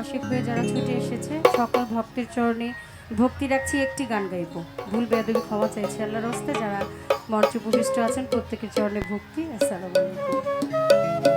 আশিক হয়ে যারা ছুটে এসেছে, সকল ভক্তের চরণে ভক্তি রাখছি, একটি গান গাইব। ভুল বেদবি ক্ষমা চাইছি আল্লাহর হস্তে, যারা মঞ্চ উপবিষ্ট আছেন, প্রত্যেকের চরণে ভক্তি। আসসালামু আলাইকুম।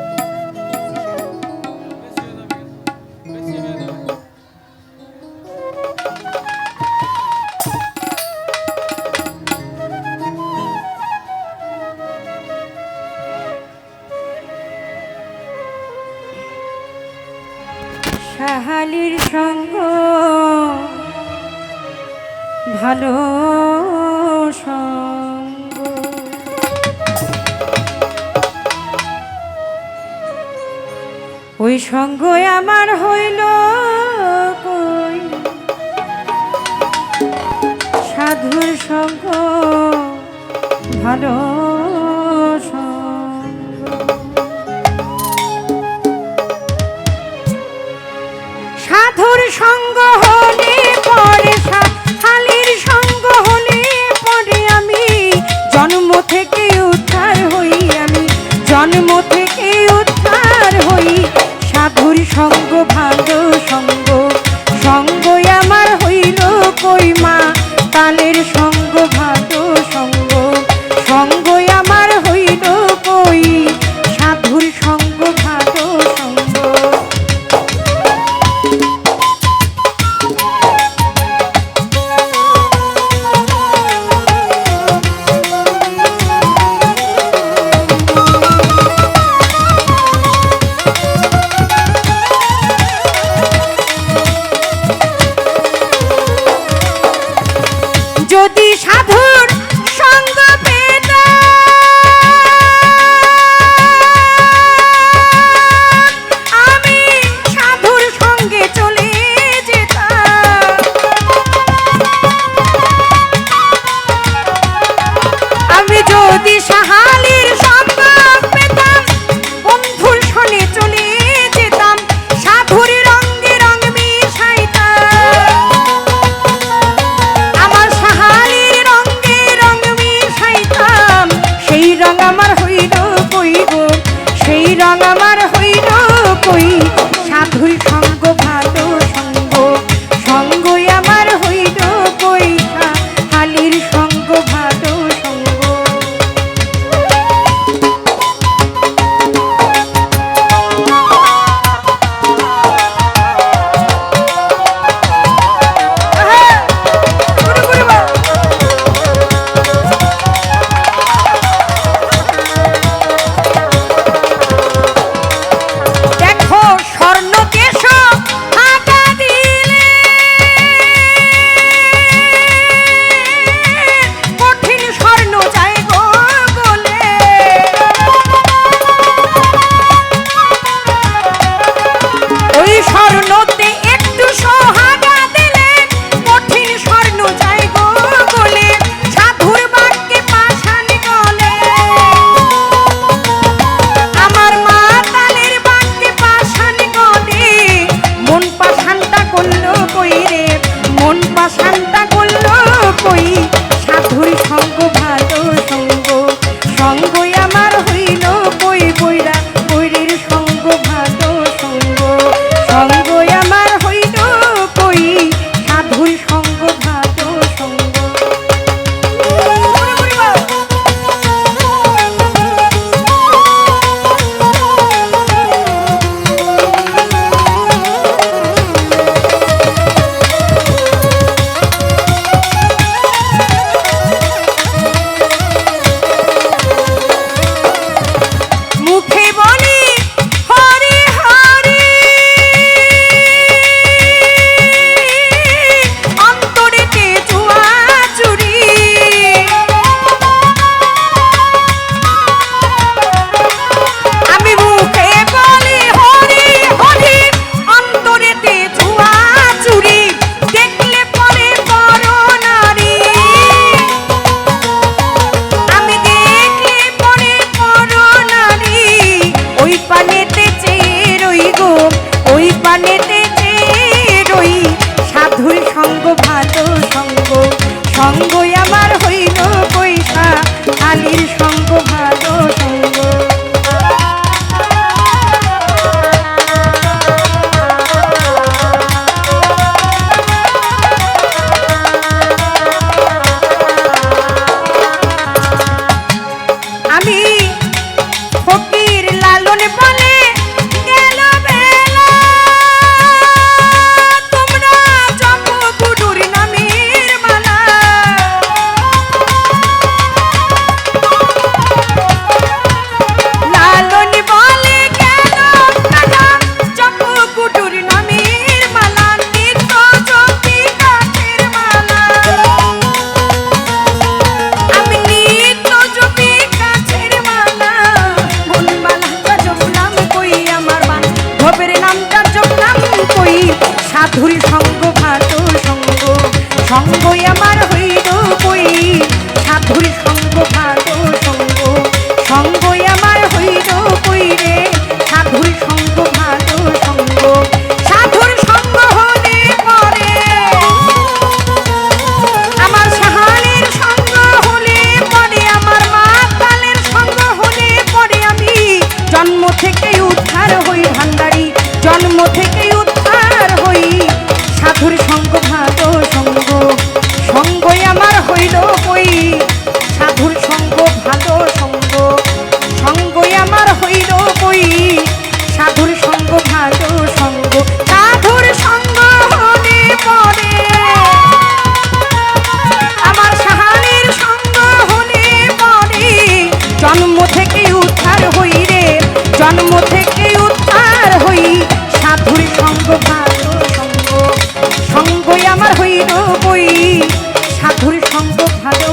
ভালো ওই সঙ্গ আমার হইল কই? সাধুর সঙ্গ ভালো সাধুর সঙ্গ হলে জন্ম থেকে উদ্ধার হই আমি, জন্ম থেকে উদ্ধার হই। সাধুর সঙ্গ ভালো সঙ্গ, সঙ্গই আমার হইল কই মা। তালের সঙ্গ ভালো সঙ্গ। প্রাণেতে রই সাধুর সঙ্গ ভালো সঙ্গ সঙ্গই আমার হইল পয়সা সঙ্গ আমার হইল বই। সাধুর সঙ্গ ভালো